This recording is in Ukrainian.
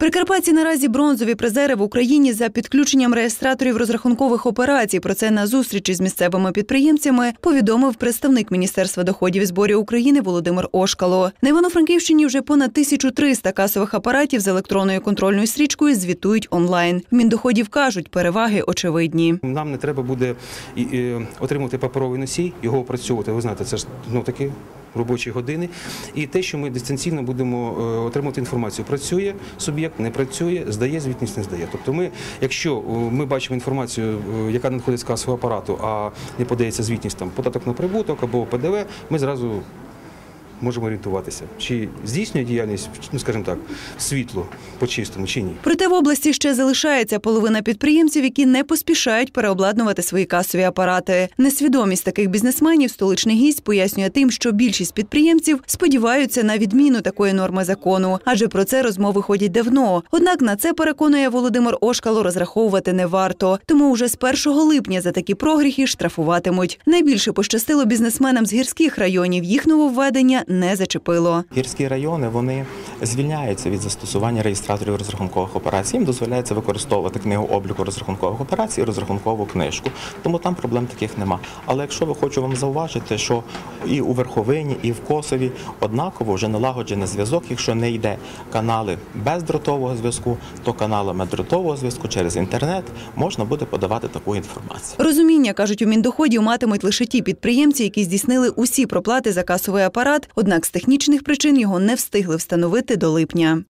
Прикарпатці наразі бронзові призери в Україні за підключенням реєстраторів розрахункових операцій. Про це на зустрічі з місцевими підприємцями повідомив представник Міністерства доходів і зборів України Володимир Ошкало. На Івано-Франківщині вже понад 1300 касових апаратів з електронною контрольною стрічкою звітують онлайн. В Міндоходів кажуть, переваги очевидні. Нам не треба буде отримувати паперовий носій, його опрацьовувати. Ви знаєте, це ж ну таки робочі години. І те, що ми дистанційно будемо е, отримувати інформацію, працює суб'єкт, не працює, здає звітність, не здає. Тобто, ми, якщо е, ми бачимо інформацію, е, яка надходить з касового апарату, а не подається звітність там податок на прибуток або ПДВ, ми зразу. Можемо орієнтуватися, чи здійснює діяльність, ну скажімо так, світло по чистому, чи ні. Проте в області ще залишається половина підприємців, які не поспішають переобладнувати свої касові апарати. Несвідомість таких бізнесменів столичний гість пояснює тим, що більшість підприємців сподіваються на відміну такої норми закону, адже про це розмови ходять давно. Однак на це переконує Володимир Ошкало розраховувати не варто. Тому уже з 1 липня за такі прогріхи штрафуватимуть. Найбільше пощастило бізнесменам з гірських районів. Їх нововведення не зачепило. Гірські райони вони звільняються від застосування реєстраторів розрахункових операцій. Їм дозволяється використовувати книгу обліку розрахункових операцій і розрахункову книжку. Тому там проблем таких нема. Але якщо ви хочу вам зауважити, що і у Верховині, і в Косові однаково вже налагоджений зв'язок. Якщо не йде канали бездротового зв'язку, то каналами дротового зв'язку через інтернет можна буде подавати таку інформацію. Розуміння кажуть у міндоходів матимуть лише ті підприємці, які здійснили усі проплати за касовий апарат. Однак з технічних причин його не встигли встановити до липня.